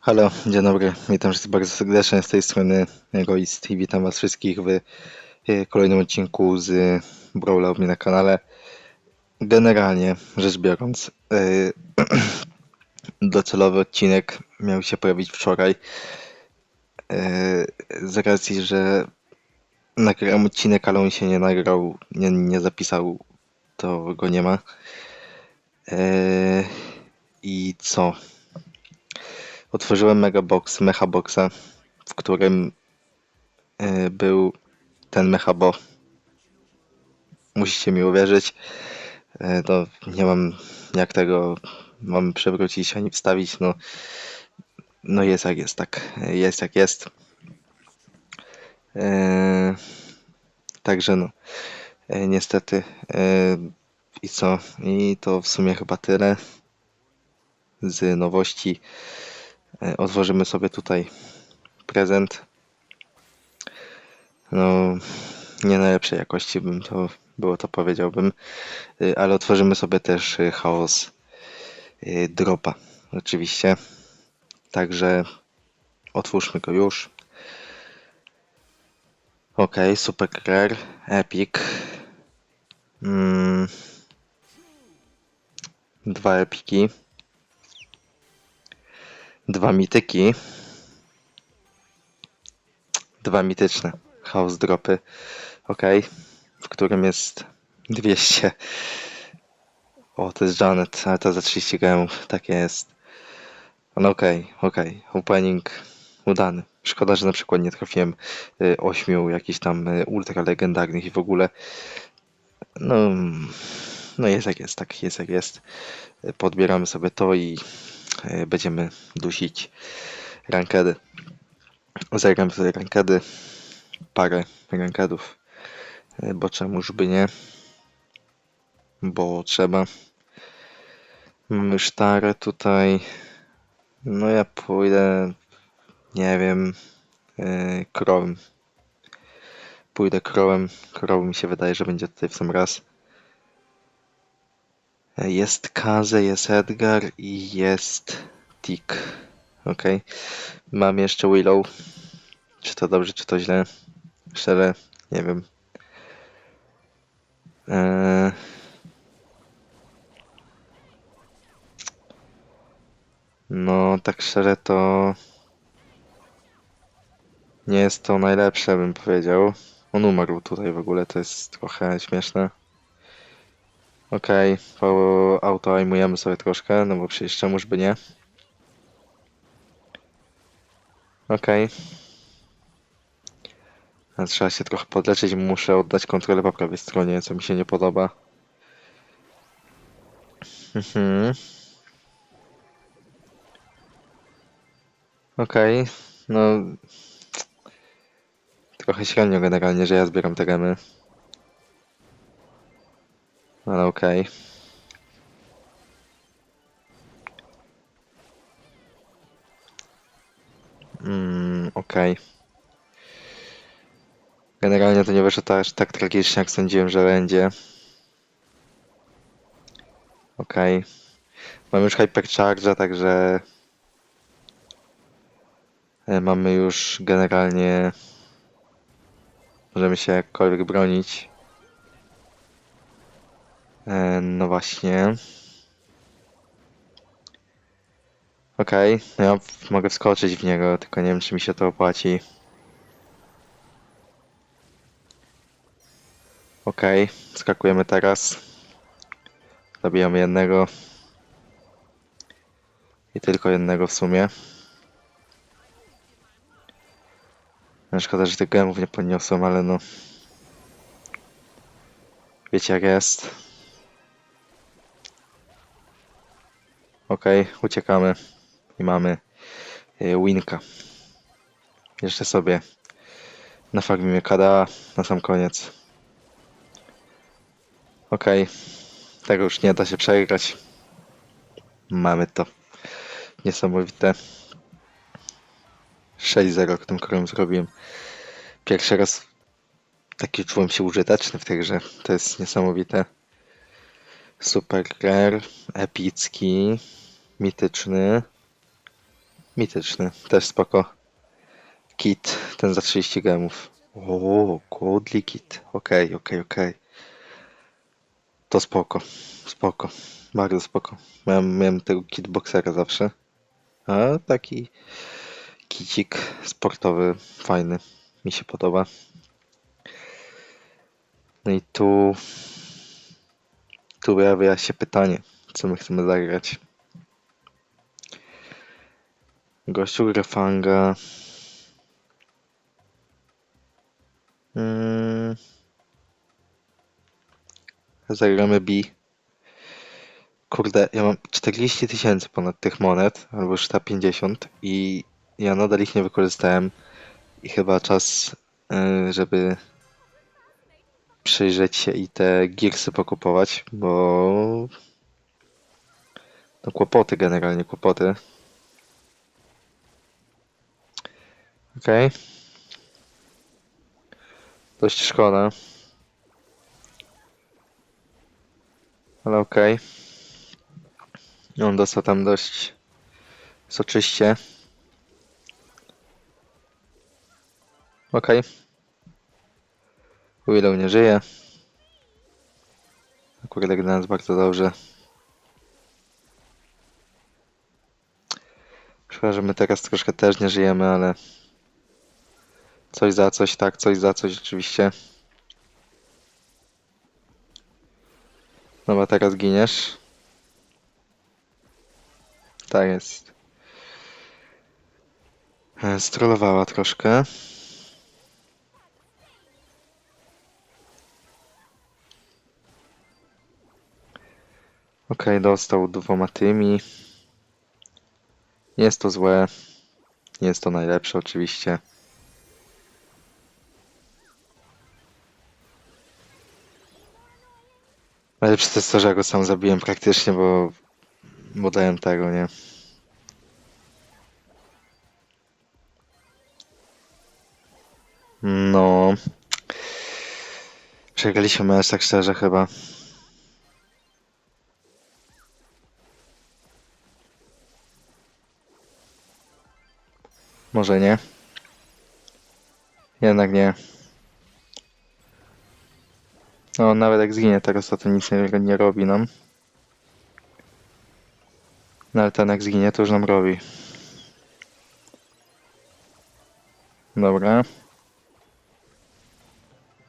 Halo, dzień dobry, witam wszystkich bardzo serdecznie z tej strony Egoist i witam was wszystkich w e, kolejnym odcinku z Brawla mnie na kanale. Generalnie rzecz biorąc, e, docelowy odcinek miał się pojawić wczoraj. E, Z racji, że nagrałem odcinek, ale on się nie nagrał, nie, nie zapisał, to go nie ma. I co? Otworzyłem Megabox, Mechaboxa, w którym e, był ten Mechabo. Musicie mi uwierzyć. E, To nie mam jak tego mam przewrócić ani wstawić. No, no jest jak jest, tak. Jest jak jest. E, Także no. Niestety. I co? I to w sumie chyba tyle z nowości. E, Otworzymy sobie tutaj prezent. No, nie najlepszej jakości bym to było, to powiedziałbym, E, ale otworzymy sobie też e, chaos dropa, oczywiście. Także otwórzmy go już. Ok, super rare, epic. Mm. Dwa epiki. Dwa mityki. Dwa mityczne. House dropy. Ok. W którym jest 200. O, to jest Janet, ale to za 30 gemów. Takie jest. No okej, okej. Opening udany. Szkoda, że na przykład nie trafiłem y, ośmiu jakichś tam y, ultra legendarnych i w ogóle. No, no jest jak jest, tak jest jak jest. Y, Podbieramy sobie to i będziemy dusić rankedy. Zagram sobie rankedy, parę rankedów, y, bo czemuż by nie, bo trzeba. Mamy sztarę tutaj, no ja pójdę, nie wiem, yy, krowem. Pójdę krowem, krowem mi się wydaje, że będzie tutaj w sam raz. Jest Kaze, jest Edgar i jest Tick. Ok. Mam jeszcze Willow. Czy to dobrze, czy to źle? Szczerze, nie wiem. Eee... No, tak szczerze to nie jest to najlepsze, bym powiedział. On umarł tutaj w ogóle, to jest trochę śmieszne. Okej, okay, autoajmujemy sobie troszkę, no bo przecież czemuż by nie. Okej. Okay. Trzeba się trochę podleczyć, muszę oddać kontrolę po prawej stronie, co mi się nie podoba. Mhm. Okej, okay. no... Trochę średnio generalnie, że ja zbieram te gemy. Ale okej. Okay. Mm, okej. Okay. Generalnie to nie wyszło tak, aż tak tragicznie, jak sądziłem, że będzie. Okej. Okay. Mamy już Hypercharge'a, także... e, Mamy już generalnie... Możemy się jakkolwiek bronić. E, No właśnie. Okej, okay. no ja mogę wskoczyć w niego, tylko nie wiem, czy mi się to opłaci. Okej, okay. skakujemy teraz. Zabijamy jednego. I tylko jednego w sumie. No, szkoda, że tych gemów nie podniosłem, ale no... Wiecie jak jest. Okay, uciekamy. I mamy y, winka. Jeszcze sobie nafarmimy KDA na sam koniec. Okay. tego już nie da się przegrać. Mamy to. Niesamowite. 6-0, tym którym zrobiłem. Pierwszy raz taki czułem się użyteczny w tej grze. To jest niesamowite. Super rare, epicki, mityczny. Mityczny, też spoko. Kit, ten za 30 gemów. O, Godly Kit. Okej, okej, okej. To spoko, spoko. Bardzo spoko. Miałem, miałem tego kitboxera zawsze. A taki kicik sportowy, fajny. Mi się podoba. No i tu tu pojawia się pytanie, co my chcemy zagrać. Gościu Grafanga. Mm. Zagramy B. Kurde, ja mam 40 tysięcy ponad tych monet, albo już ta 50 i ja nadal ich nie wykorzystałem i chyba czas, y, żeby przyjrzeć się i te girsy pokupować, bo no kłopoty generalnie, kłopoty. Okej. Dość szkoda. Ale okej. On dostał tam dość soczyście. Okej. Willow nie żyje. Akurat gra nas bardzo dobrze. Szkoda, że my teraz troszkę też nie żyjemy, ale coś za coś, tak, coś za coś oczywiście. Dobra, teraz giniesz. Tak jest. E, Strollowała troszkę. Okej, dostał dwoma tymi. Nie jest to złe. Nie jest to najlepsze oczywiście. Najlepsze to jest to, że ja go sam zabiłem praktycznie, bo, bo dałem tego, nie? No. Przegraliśmy mecz, tak szczerze chyba. Może nie. Jednak nie. No, nawet jak zginie teraz, to nic nie, nie robi nam. No ale ten jak zginie, to już nam robi. Dobra.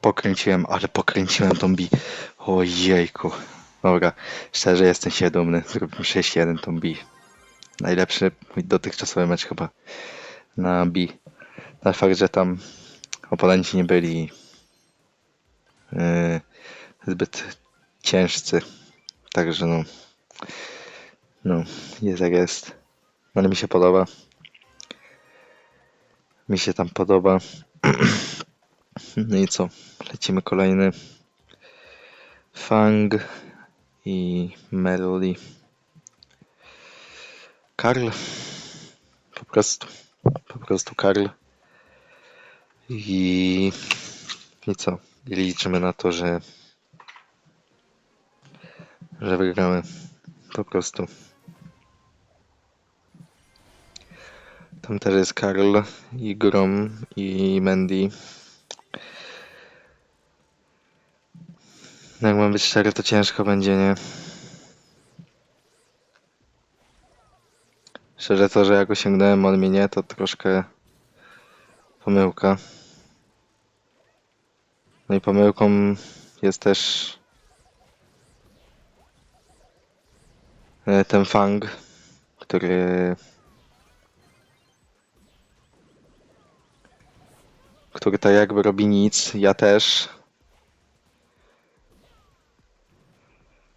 Pokręciłem, ale pokręciłem tą bi. Ojejku. Dobra, szczerze jestem się dumny. Zrobiłem 6-1 tą bi. Najlepszy mój dotychczasowy mecz chyba na B. Na fakt, że tam oponenci nie byli yy, zbyt ciężcy. Także no, no, jest jak jest. Ale mi się podoba. Mi się tam podoba. No i co? Lecimy kolejny. Fang i Melody. Karl. Po prostu. Po prostu Karl. I, I co? I liczymy na to, że że wygramy. Po prostu. Tam też jest Karl i Grom i Mandy. No Jak mam być szczery, to ciężko będzie, nie? Szczerze to, że jak osiągnąłem, on mnie nie, to troszkę pomyłka. No i pomyłką jest też e, ten Fang, który który tak jakby robi nic, ja też.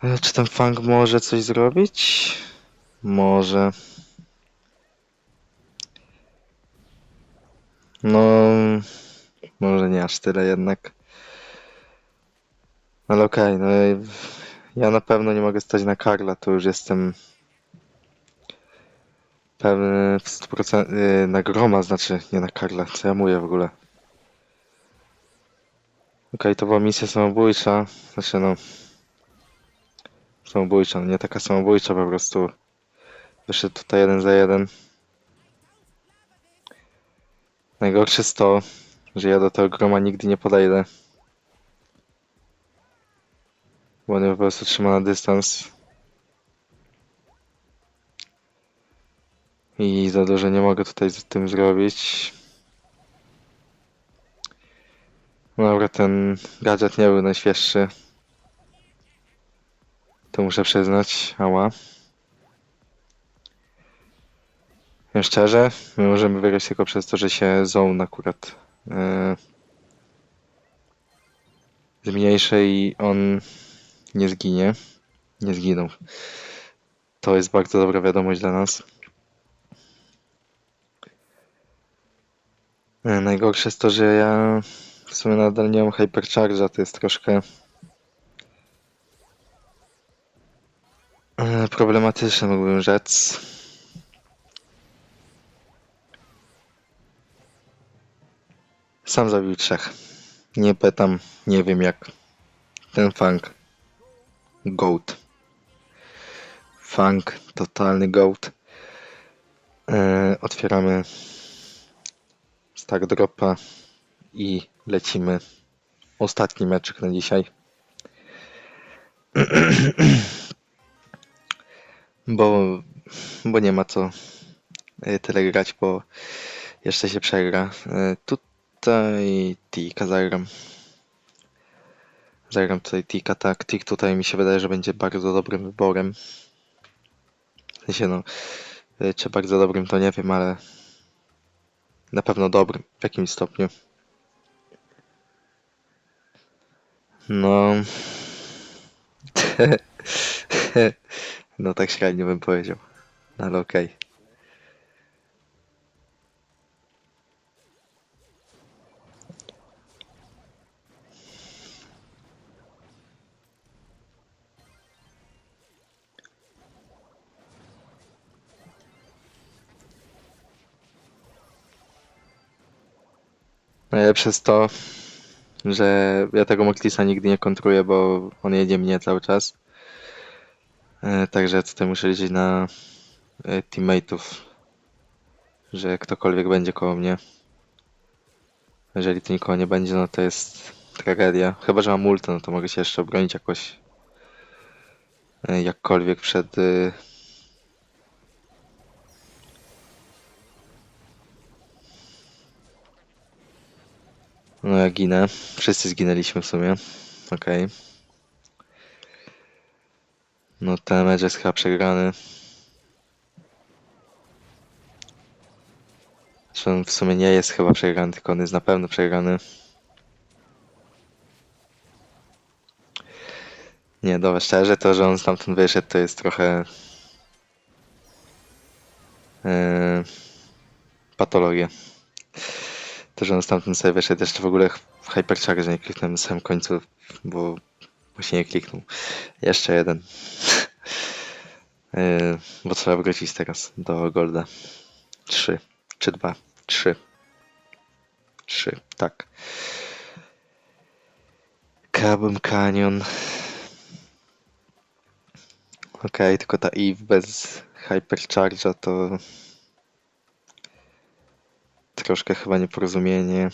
Ale czy ten Fang może coś zrobić? Może. No, może nie aż tyle jednak. Ale okej, no i ja na pewno nie mogę stać na Karla, to już jestem pewny w 100% yy, na Groma, znaczy nie na Karla, co ja mówię w ogóle. Okej, to była misja samobójcza, znaczy no samobójcza, no nie taka samobójcza, po prostu wyszedł tutaj jeden za jeden. Najgorsze jest to, że ja do tego groma nigdy nie podejdę. Bo on po prostu trzyma na dystans. I za dużo nie mogę tutaj z tym zrobić. No Dobra, ten gadżet nie był najświeższy. To muszę przyznać. Ała. Szczerze, my możemy wygrać tylko przez to, że się zone akurat yy, zmniejszy i on nie zginie. Nie zginął. To jest bardzo dobra wiadomość dla nas. E, Najgorsze jest to, że ja w sumie nadal nie mam hypercharge'a, to jest troszkę e, problematyczne, mógłbym rzec. Sam zabił trzech. Nie pytam, nie wiem jak. Ten funk. Goat. Funk, totalny goat. E, otwieramy Stack dropa i lecimy. Ostatni meczek na dzisiaj. bo, bo nie ma co e, tyle grać, bo jeszcze się przegra. E, Tutaj Tika zagram. Zagram tutaj Tika. Tik tutaj mi się wydaje, że będzie bardzo dobrym wyborem. W sensie no, e, czy bardzo dobrym to nie wiem, ale na pewno dobrym w jakimś stopniu. No. no tak średnio bym powiedział. No ale okej. Najlepsze jest to, że ja tego Moklisa nigdy nie kontruję, bo on jedzie mnie cały czas. E, Także tutaj muszę liczyć na e, teammateów, że ktokolwiek będzie koło mnie. Jeżeli tu nikogo nie będzie, no to jest tragedia. Chyba, że mam ulta, no to mogę się jeszcze obronić jakoś e, jakkolwiek przed No ja ginę. Wszyscy zginęliśmy w sumie. Okej. No ten mecz jest chyba przegrany. On w sumie nie jest chyba przegrany, tylko on jest na pewno przegrany. Nie, dobra, szczerze to, że on stamtąd wyszedł, to jest trochę... Yy, patologia. To, że on stamtąd sobie jeszcze w ogóle w Hypercharge nie kliknąłem na samym końcu, bo właśnie nie kliknął. Jeszcze jeden. Yy, bo trzeba wrócić teraz do Golda. Trzy. Czy dwa? Trzy. Trzy, tak. Carbon Canyon. Okej, tylko ta Eve bez Hypercharge'a to troszkę chyba nieporozumienie.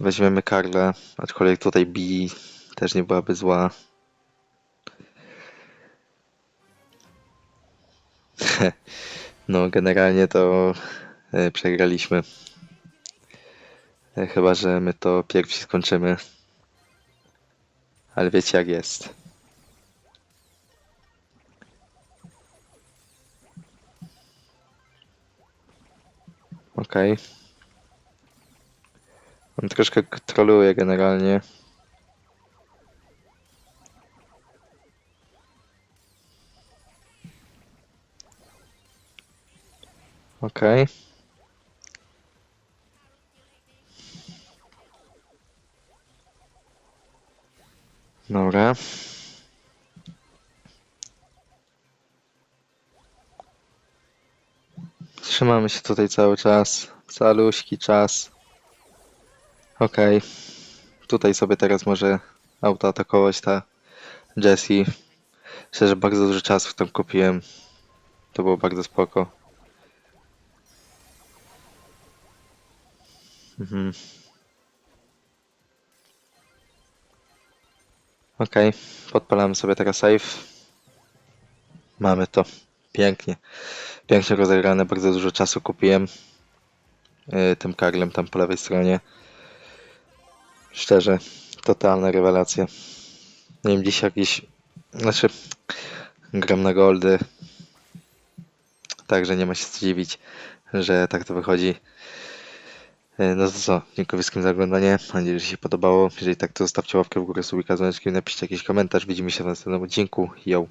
Weźmiemy Karla, aczkolwiek tutaj B też nie byłaby zła. No, generalnie to e, przegraliśmy. E, Chyba, że my to pierwsi skończymy. Ale wiecie jak jest. Okej. On troszkę troluje generalnie. Okej. Dobra. Trzymamy się tutaj cały czas. Caluśki czas. Okej. Tutaj sobie teraz może auto atakować ta Jessie. Myślę, że bardzo dużo czasu tam kupiłem. To było bardzo spoko. Mhm. Okej, podpalamy sobie teraz save. Mamy to. Pięknie. Pięknie rozegrane, bardzo dużo czasu kupiłem yy, tym karlem tam po lewej stronie. Szczerze, totalna rewelacja. Nie wiem, dziś jakiś... Znaczy, gram na goldy. Także nie ma się co dziwić, że tak to wychodzi. E, No to co, dziękuję wszystkim za oglądanie. Mam nadzieję, że się podobało. Jeżeli tak, to zostawcie łapkę w górę, subika, dzwoneczki, napiszcie jakiś komentarz. Widzimy się w następnym odcinku. Yo!